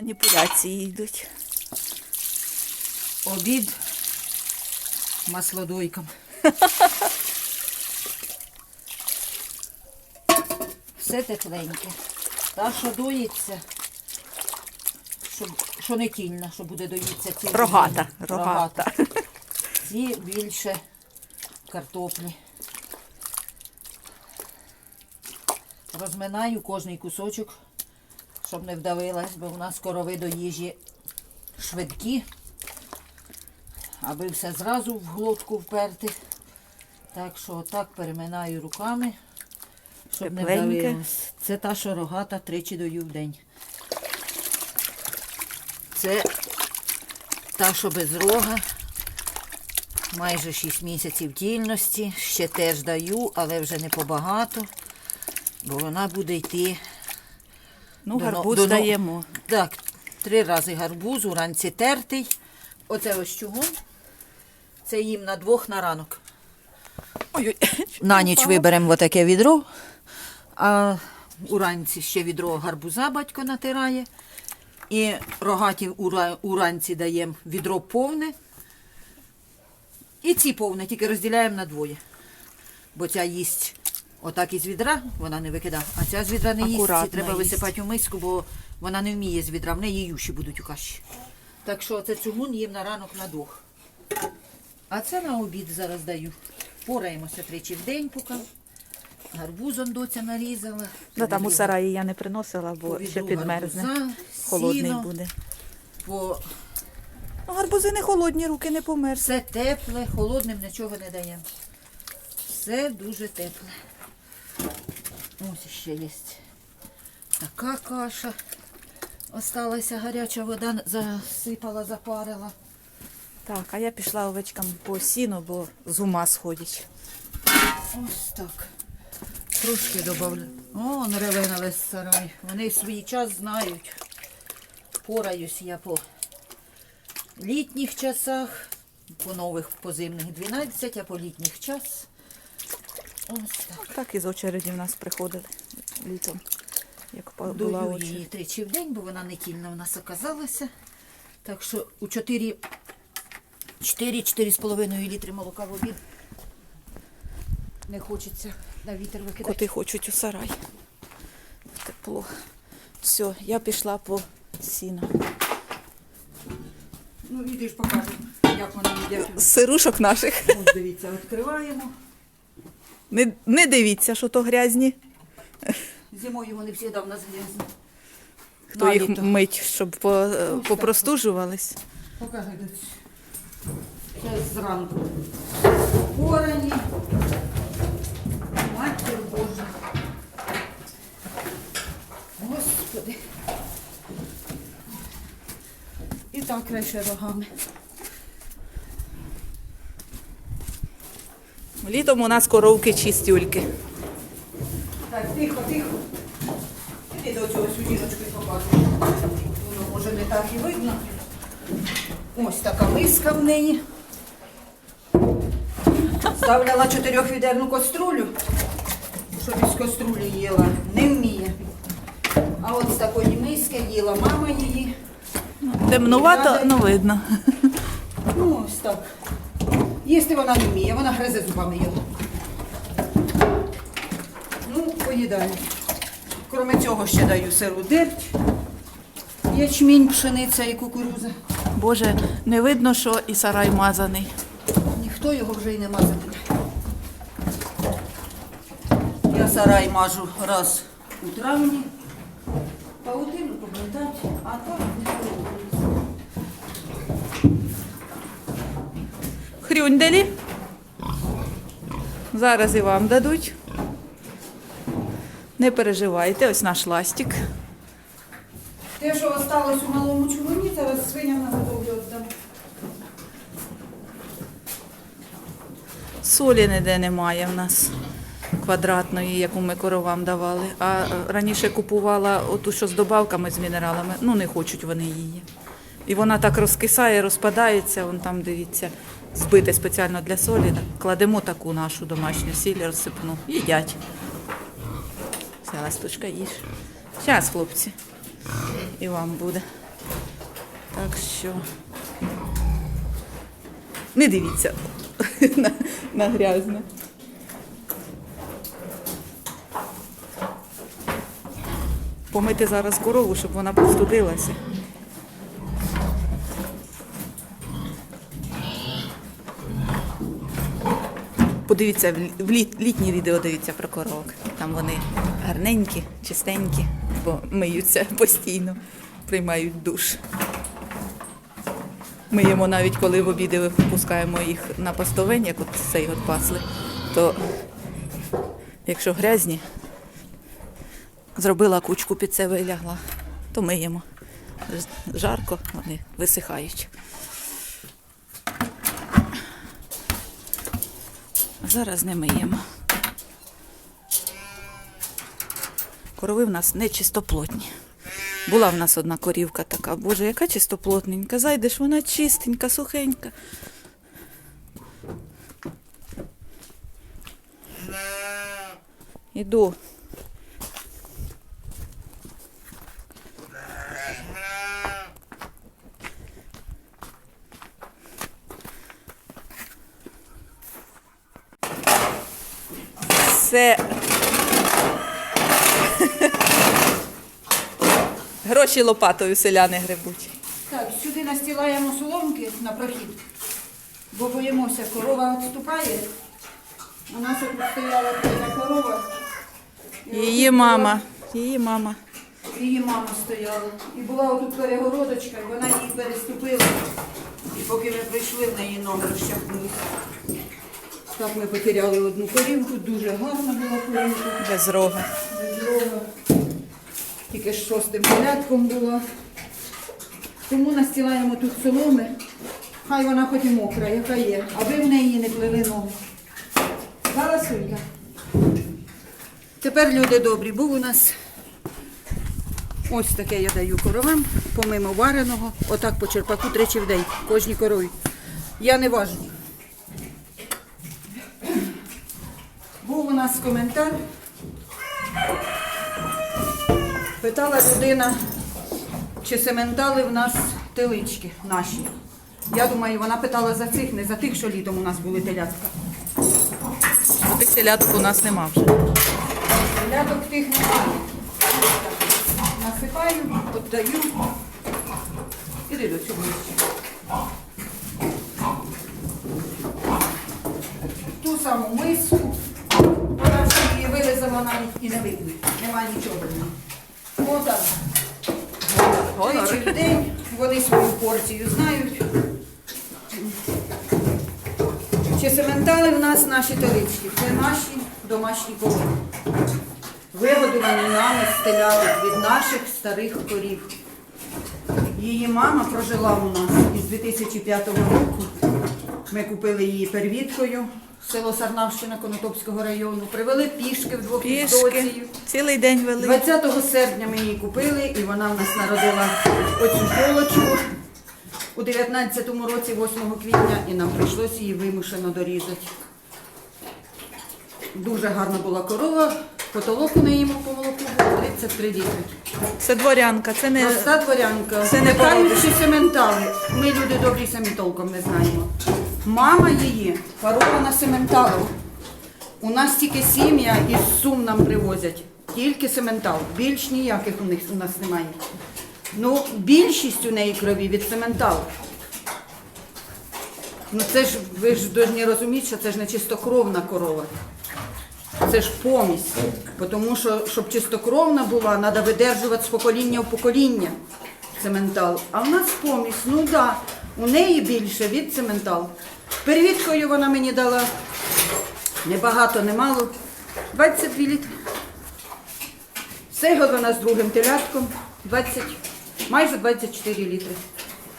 Маніпуляції йдуть. Обід маслодойком. Все тепленьке. Та, що доїться, щоб, що не тільна, що буде доїться ці Рогата, рогата. Ці більше картоплі. Розминаю кожний кусочок, щоб не вдавилась, бо в нас корови до їжі швидкі, аби все зразу в глотку вперти. Так що отак переминаю руками, щоб не Тепленьке. вдавилось. Це та, що рогата тричі даю в день. Це та, що без рога. Майже 6 місяців тільності. Ще теж даю, але вже не побагато, бо вона буде йти. Ну, гарбуз до но- даємо. Так, три рази гарбуз, уранці тертий. Оце ось чугун. Це їм на двох на ранок. Ой, На ніч виберемо отаке відро, а уранці ще відро гарбуза батько натирає. І рогаті ура- уранці даємо відро повне. І ці повне, тільки розділяємо на двоє. Бо ця їсть отак із відра, вона не викидає, а ця з відра не їсть. Ці треба їсть. висипати у миску, бо вона не вміє з відра, в неї юші будуть у каші. Так що це цюгун їм на ранок на двох. А це на обід зараз даю. Пораємося тричі в день, поки. Гарбузом доця нарізала. Ну, там у сараї я не приносила, бо ще підмерзне. гарбуза, Холодний сіно, буде. По Ну, гарбузи не холодні, руки не померзли. все тепле, холодним нічого не даємо. Все дуже тепле. Ось ще є така каша. Осталася гаряча вода, засипала, запарила. Так, а я пішла овечкам по сіну, бо з ума сходять. Ось так. Трошки додавлю. О, реве на весь сарай. Вони свій час знають. Пораюсь я по літніх часах, по нових по зимних 12, а по літніх час. Ось так. Так із очереді в нас приходили літом, як була Дую очередь. її тричі в день, бо вона не тільна в нас оказалася. Так що у 4 4-4,5 літри молока в обід. Не хочеться на вітер викидати. Коти хочуть у сарай. Тепло. Все, я пішла по сіну. Ну, відеш, покажемо, як вони їдять. З сирушок наших. Ось дивіться, відкриваємо. Не, не дивіться, що то грязні. Зимою вони всі в нас грязні. Хто їх мить, щоб по, попростужувались. Покажи. Це зранку. Порані. Матір Божа. Господи. І так краще рогами. Літом у нас коровки чистюльки. Так, тихо, тихо. Іди до цього сюдіночки покажу. Воно може не так і видно. Ось така миска в неї. Ставляла чотирьохвідерну каструлю, щоб із каструлі їла. Не вміє. А от з такої миски їла мама її. Темнувато, ну видно. Ну, ось так. Їсти вона не вміє, вона гризе зубами його. Ну, поїдаю. Кроме цього ще даю сиру дерть, ячмінь, пшениця і кукуруза. Боже, не видно, що і сарай мазаний. Ніхто його вже й не мазатиме. Я сарай мажу раз у травні, паутину поглядати, а так не робиться. Хрюнделі. Зараз і вам дадуть. Не переживайте, ось наш ластик. Те, що осталось у малому чоловіці, зараз свиням на готові віддам. Солі ніде немає в нас квадратної, яку ми коровам давали. А е, раніше купувала оту, що з добавками, з мінералами. Ну, не хочуть вони її. І вона так розкисає, розпадається, вон там, дивіться, збите спеціально для солі. Кладемо таку нашу домашню сіль, розсипну. Їдять. Вся ласточка їж. Зараз, хлопці. І вам буде. Так що не дивіться на, на грязне. Помити зараз корову, щоб вона простудилася. Подивіться в літ, літнє відео дивіться про коровок. Там вони гарненькі, чистенькі, бо миються постійно, приймають душ. Миємо навіть коли в обіди випускаємо їх на пастовень, як от цей от пасли, то якщо грязні, зробила кучку під себе і лягла, то миємо. Жарко, вони висихають. Зараз не миємо. Корови в нас не чистоплотні. Була в нас одна корівка така, боже, яка чистоплотненька. Зайдеш, вона чистенька, сухенька. Іду. Це гроші лопатою селяни гребуть. Так, сюди настілаємо соломки на прохід, бо боїмося, корова відступає. У нас тут стояла така корова. і Її мама, її мама. Її мама стояла. І була отут перегородочка, і вона її переступила. І поки ми прийшли, в неї ноги розчахнулися. Так ми потеряли одну корівку, дуже гарна була корівка. Без рога. Дрова. Тільки з шостим порядком була. Тому настілаємо тут соломи. Хай вона хоч і мокра, яка є, аби в неї не плели ноги. Дала Сулька? Тепер люди добрі. Був у нас ось таке я даю коровам, помимо вареного, отак по черпаку тричі в день, кожній корові. Я не важу. Був у нас коментар. Питала людина, чи сементали в нас телички наші. Я думаю, вона питала за цих, не за тих, що літом у нас були телятка. А тих теляток у нас нема вже. Теляток тих немає. Насипаю, віддаю. Іди до цього. Ту саму миску. Вона ж навіть і не видно. Немає нічого. в ній. Отак. Тричі в день вони свою порцію знають. Чи сементали в нас наші телички? Це наші домашні корови. Вигодовані нами з теляток від наших старих корів. Її мама прожила у нас із 2005 року. Ми купили її первіткою, село Сарнавщина Конотопського району. Привели пішки вдвох Пішки. доцією. Цілий день вели. 20 серпня ми її купили, і вона в нас народила оцю полочку у 19-му році, 8 квітня, і нам прийшлося її вимушено дорізати. Дуже гарна була корова, потолок у неї по молоку був 33 літри. Це дворянка, це не Проста дворянка. Це не Питаючи сементали. Ми люди добрі самі толком не знаємо. Мама її парована сементалом. У нас тільки сім'я із сум нам привозять. Тільки сементал. Більш ніяких у них у нас немає. Ну, більшість у неї крові від сементалу. Ну це ж ви ж повинні розуміти, що це ж не чистокровна корова. Це ж помість. Тому що, щоб чистокровна була, треба видержувати з покоління в покоління цементал. А в нас помість, ну так, да, у неї більше від цементал. Перевідкою вона мені дала небагато, немало. 22 літри. Цей год вона з другим телятком 20, майже 24 літри.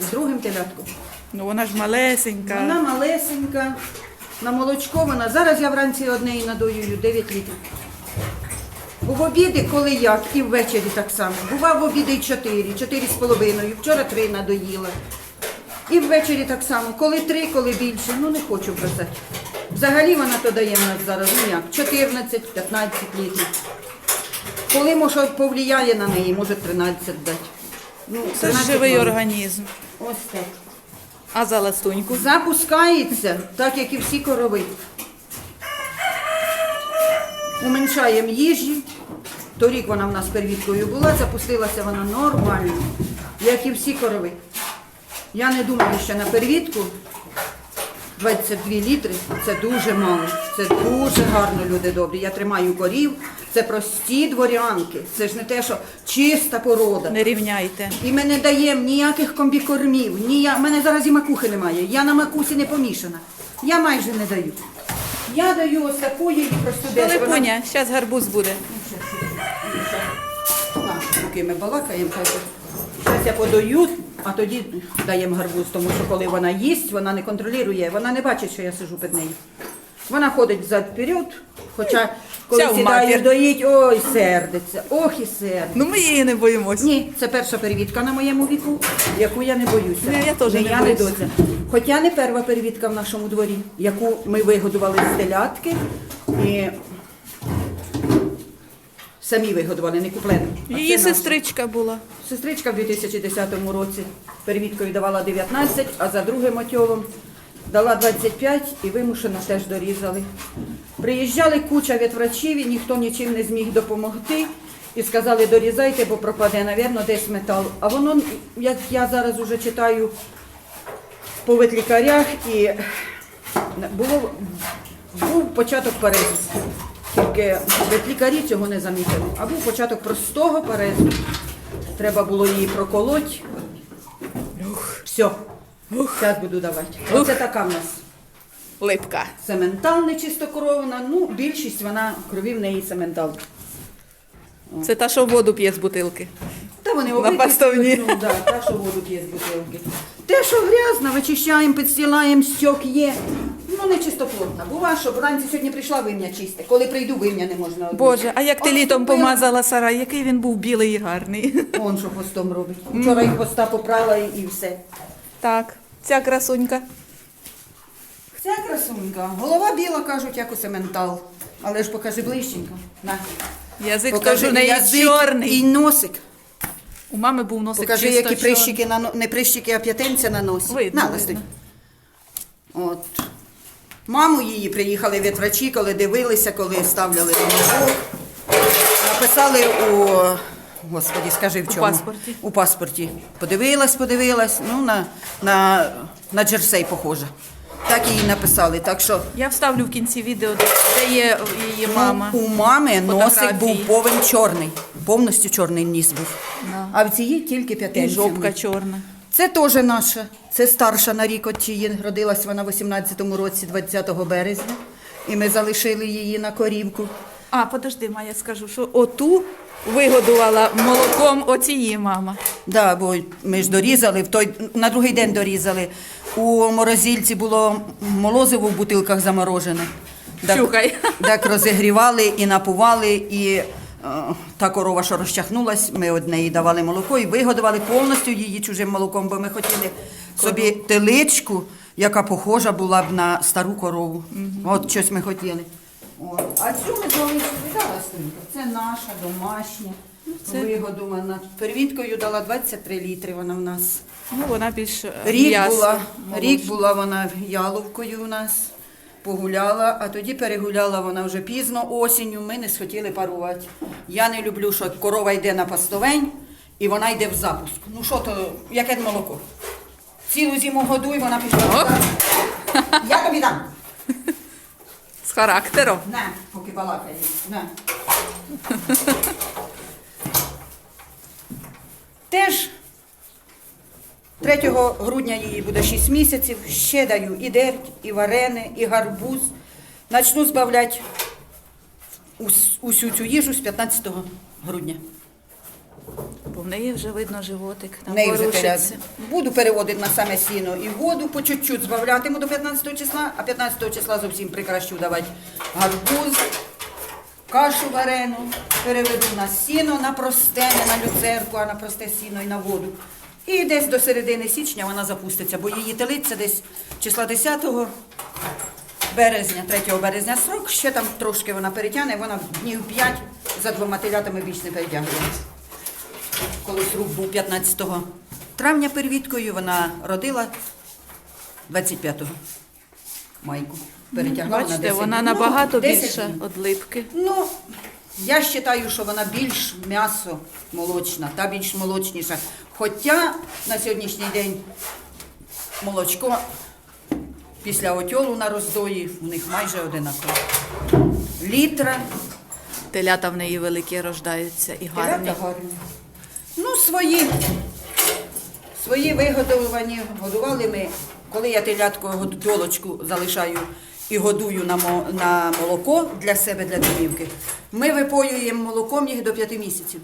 З другим телятком. ну вона ж малесенька. Вона малесенька, на молочко вона. Зараз я вранці однеї надоюю 9 літрів. Бо в обіди, коли як, і ввечері так само. Бува в обіди 4, 4 з половиною. Вчора 3 надоїла. І ввечері так само. Коли 3, коли більше. Ну не хочу бросати. Взагалі вона то дає в нас зараз, ну як, 14-15 літрів. Коли може повлияє на неї, може 13 дати. Ну, Це ж 13 живий мамок. організм. Ось так. А за ластуньку? Запускається, так як і всі корови. Уменшаємо їжі. Торік вона в нас первіткою була, запустилася вона нормально, як і всі корови. Я не думаю, що на первітку 22 літри це дуже мало. Це дуже гарно, люди добрі. Я тримаю корів. Це прості дворянки. Це ж не те, що чиста порода. Не рівняйте. І ми не даємо ніяких комбікормів. Ні, у мене зараз і макухи немає. Я на макусі не помішана. Я майже не даю. Я даю ось таку її просто десь. Пилипуня, зараз гарбуз буде. Поки ми балакаємо. Зараз я подаю, а тоді даємо гарбуз, тому що коли вона їсть, вона не контролює, вона не бачить, що я сижу під нею. Вона ходить взад-вперед, хоча коли Вся сідає матір. доїть, ой, сердиться, ох і сердиться. Ну ми її не боїмось. Ні, це перша перевідка на моєму віку, яку я не боюся. Ні, я теж не не я, боюсь. доця. Хоча не перша перевідка в нашому дворі, яку ми вигодували з телятки і самі вигодували, не куплені. А Її це наша. сестричка була. Сестричка в 2010 році перевідкою давала 19, а за другим отьовом дала 25 і вимушено теж дорізали. Приїжджали куча ветврачів і ніхто нічим не зміг допомогти. І сказали, дорізайте, бо пропаде, навірно, десь метал. А воно, як я зараз уже читаю по ветлікарях, і було, був початок парезу. Тільки ветлікарі цього не замітили. А був початок простого парезу. Треба було її проколоть. Все. Зараз буду давати. Оце така в нас Липка. сементал нечистокровна. Ну, більшість вона крові в неї сементал. Це та, що воду п'є з бутилки. Та вони обидві. Ну, да, та, що воду п'є з бутилки. Те, що грязно, вичищаємо, підстілаємо, стьок є. Ну, не чистоплотна. Бува, що вранці сьогодні прийшла вимня чисте. Коли прийду, вимня не можна одіти. Боже, а як ти От літом помазала сарай, який він був білий і гарний. Он що постом робить. Вчора їх поста попрала і, і все. Так, ця красунька. Ця красунька. Голова біла, кажуть, як у сементал. Але ж покажи ближченько. На. Язик Покажи теж у неї язик чорний. І носик. У мами був носик Покажи, чисто які чорний. прищики на но- не прищики, а п'ятинця на носі. Видно, на, видно. листи. От. Маму її приїхали ветврачі, коли дивилися, коли ставляли молок. Написали у Господі, скажи в У чому? паспорті. У паспорті. Подивилась, подивилась, ну на, на, на джерсей похоже. Так її написали. Так що Я вставлю в кінці відео, де є її мама. Ну, у мами носик був повен чорний. Повністю чорний ніс був. Да. А в цій тільки І п'ятинці. жопка чорна. Це теж наша. Це старша на рік от тієї. Родилась вона в 18-му році, 20 березня. І ми залишили її на корівку. А, подожди, ма, я скажу, що оту вигодувала молоком оцієї мама. Да, бо ми ж дорізали, в той, на другий день дорізали. У морозильці було молозиво в бутилках заморожене. Так- Чухай. Так розігрівали і напували, і та корова, що розчахнулась, ми од неї давали молоко і вигодували повністю її чужим молоком, бо ми хотіли собі теличку, яка похожа була б на стару корову. От щось ми хотіли. От. А цю ми залишили зараз. Тонька. Це наша домашня. це- Вигодована. Первіткою дала 23 літри вона в нас. Ну, вона більш е, Рік м'ясо була, рік була вона яловкою у нас, погуляла, а тоді перегуляла вона вже пізно осінню, ми не схотіли парувати. Я не люблю, що корова йде на пастовень і вона йде в запуск. Ну що то, яке молоко? Цілу зиму годуй, вона пішла. Я тобі дам. З характером. На, поки балакає. На. Теж 3 грудня їй буде 6 місяців. Ще даю і дерть, і варене, і гарбуз. Начну збавляти усю цю їжу з 15 грудня. Бо в неї вже видно животик. Там неї вже. Буду переводити на саме сіно і воду по чуть-чуть збавлятиму до 15 числа, а 15 числа зовсім прекращу давати гарбуз, кашу варену, переведу на сіно, на просте, не на люцерку, а на просте сіно і на воду. І десь до середини січня вона запуститься, бо її телиться десь числа 10 березня, 3 березня срок, ще там трошки вона перетягне, вона днів 5 за двома телятами більш не перетягує. коли срок був 15 травня первіткою, вона родила 25-го майку. Перетягла на Бачите, 10 вона набагато Ну, 10 більша від липки. Ну, я вважаю, що вона більш м'ясо молочна, та більш молочніша. Хоча на сьогоднішній день молочко після отьолу на роздої у них майже одинакове. Літра, Телята в неї великі рождаються і гарні. телята гарні. Ну, свої, свої вигодовані, годували ми. Коли я телятку тілочку залишаю і годую на, мо- на молоко для себе, для домівки, ми випоюємо молоком їх до 5 місяців.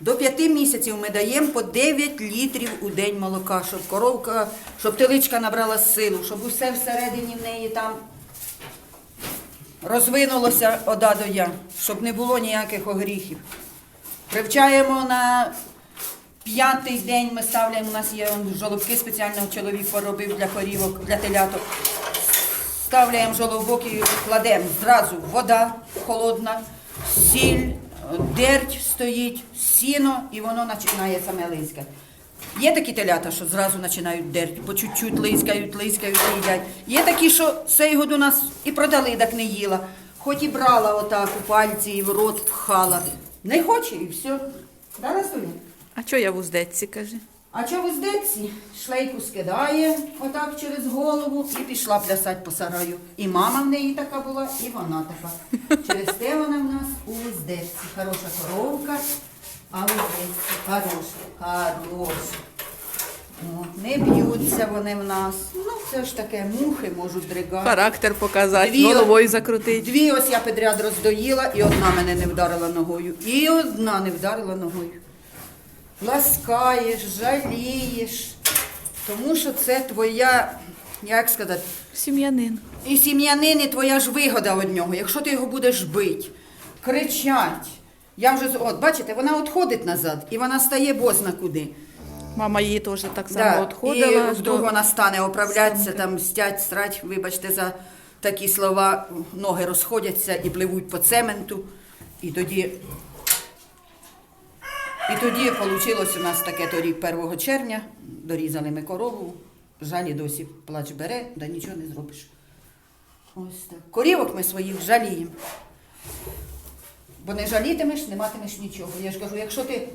До 5 місяців ми даємо по 9 літрів у день молока, щоб коровка, щоб теличка набрала силу, щоб усе всередині в неї там розвинулося ода до я, щоб не було ніяких огріхів. Привчаємо на п'ятий день, ми ставляємо, у нас є жолобки спеціально чоловік поробив для корівок, для теляток. Ставляємо жолобок і кладемо зразу вода холодна, сіль, дерть стоїть, сіно, і воно починає саме лискати. Є такі телята, що зразу починають дерть, по чуть-чуть лискають, лискають і їдять. Є такі, що цей год у нас і продали, так не їла. Хоч і брала отак у пальці і в рот пхала. Не хоче і все. Да, Настуня? А чого я в уздечці, каже? А що в уздечці? Шлейку скидає отак через голову і пішла плясати по сараю. І мама в неї така була, і вона така. Через те вона в нас у уздечці. Хороша коровка, а в уздечці хороша, хороша. От, не б'ються вони в нас. Ну, це ж таке, мухи можуть дригати. Характер показати, Дві- головою закрутити. Дві ось я підряд роздоїла, і одна мене не вдарила ногою. І одна не вдарила ногою. Ласкаєш, жалієш, тому що це твоя, як сказати, Сім'янин. і сім'янин, і твоя ж вигода від нього. Якщо ти його будеш бити, кричать. Я вже, з- от, бачите, вона відходить назад, і вона стає бозна куди. Мама її теж так само Да, відходила. і вдруг вона стане оправлятися, там стять, страť, вибачте за такі слова, ноги розходяться і пливуть по цементу. І тоді, і тоді вийшло у нас таке торік 1 червня, дорізали ми корову, жалі досі плач бере, да нічого не зробиш. Ось так. Корівок ми своїх жаліємо. Бо не жалітимеш, не матимеш нічого. Я ж кажу, якщо ти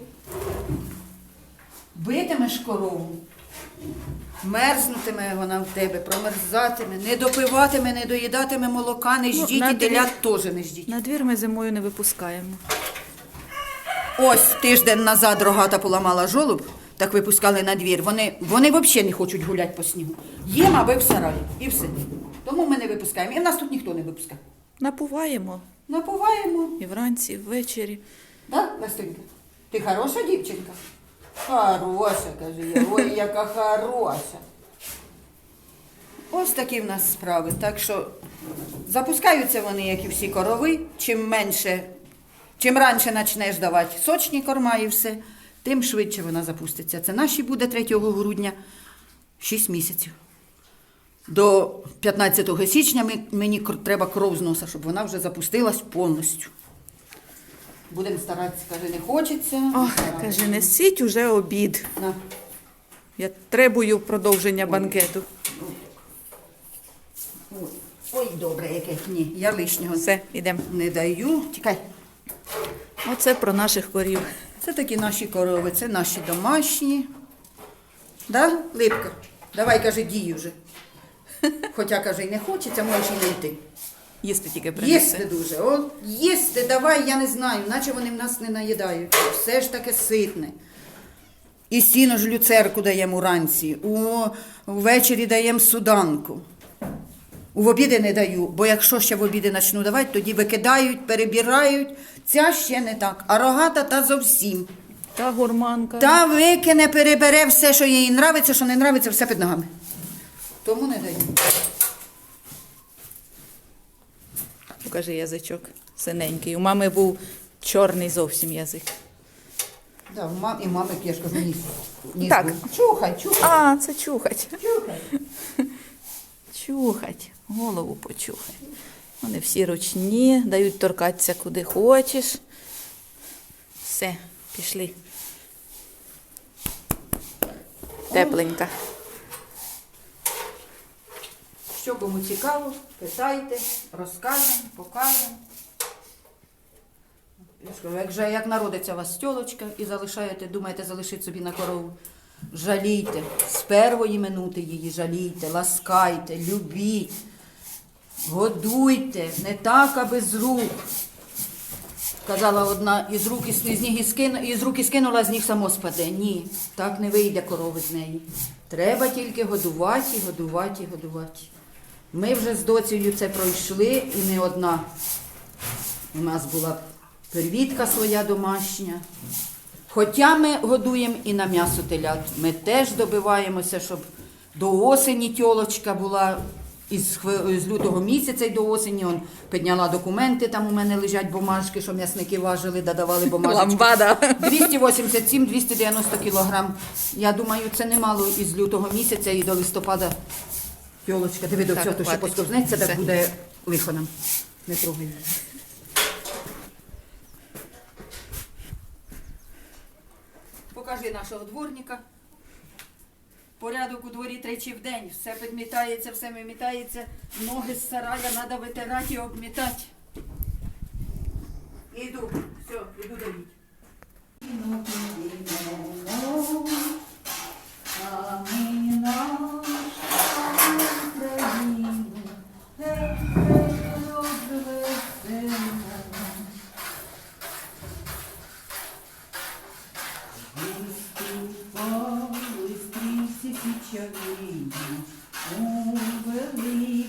битимеш корову, мерзнутиме вона в тебе, промерзатиме, не допиватиме, не доїдатиме молока, не Ну, ждіть, і телят теж не ждіть. На двір ми зимою не випускаємо. Ось тиждень назад рогата поламала жолоб, так випускали на двір. Вони, вони взагалі не хочуть гуляти по снігу. Їм аби в сараї, і все. Тому ми не випускаємо. І в нас тут ніхто не випускає. Напуваємо Напуваємо. і вранці, і ввечері. Так, Настенька? Ти хороша дівчинка? Хороша, каже я. Ой, яка хороша. Ось такі в нас справи. Так що запускаються вони, як і всі корови. Чим менше, чим раніше почнеш давати сочні корма і все, тим швидше вона запуститься. Це наші буде 3 грудня 6 місяців. До 15 січня мені треба кров з носа, щоб вона вже запустилась повністю. Будемо старатися, каже, не хочеться. Ох, каже, несіть уже обід. На. Я требую продовження банкету. Ой, Ой, добре, яке. Ні, я лишнього Все, йдемо. не даю. Тікай. Оце про наших корів. Це такі наші корови, це наші домашні. Да, Липка? Давай, каже, дій вже. Хоча, каже, й не хочеться, можеш і не йти. Їсти тільки Їсти дуже. От, їсти, давай, я не знаю, наче вони в нас не наїдають. Все ж таке ситне. І сіно ж люцерку даємо уранці, ввечері даємо суданку. У обіди не даю, бо якщо ще в обіди почну давати, тоді викидають, перебирають. Ця ще не так. А рогата та зовсім. Та гурманка. Та викине, перебере все, що їй нравиться, що не нравиться, все під ногами. Тому не даю. Покажи язичок синенький. У мами був чорний зовсім язик. Да, у мам, і мами, я ж кажу, ніс. ніс Так. був. Чухай, чухай, А, це чухать. чухай. Чухать. Голову почухай. Вони всі ручні, дають торкатися куди хочеш. Все, пішли. Тепленька. Що кому цікаво, питайте, розкажемо, покажемо. Я ж кажу, Як, народиться у вас тьолочка і залишаєте, думаєте залишити собі на корову, жалійте, з першої минути її жалійте, ласкайте, любіть, годуйте, не так, аби з рук. Казала одна, із рук із, із, ніг кину, із руки скинула, з ніг само спаде. Ні, так не вийде корови з неї. Треба тільки годувати, годувати, годувати. Ми вже з доцею це пройшли і не одна. У нас була первітка своя домашня. Хоча ми годуємо і на м'ясо телят, ми теж добиваємося, щоб до осені тьолочка була із, з лютого місяця й до осені. Он підняла документи, там у мене лежать бумажки, що м'ясники важили, додавали бумажки. Ламбада. 287-290 кілограм. Я думаю, це немало із лютого місяця і до листопада. Тьолочка, диви до цього, то ще посковзнеться, так буде лихо нам. Не трогай. Покажи нашого дворника. Порядок у дворі тричі в день. Все підмітається, все вимітається. Ноги з сарая треба витирати і обмітати. Іду, все, іду до Віті. Galinha, um galinho.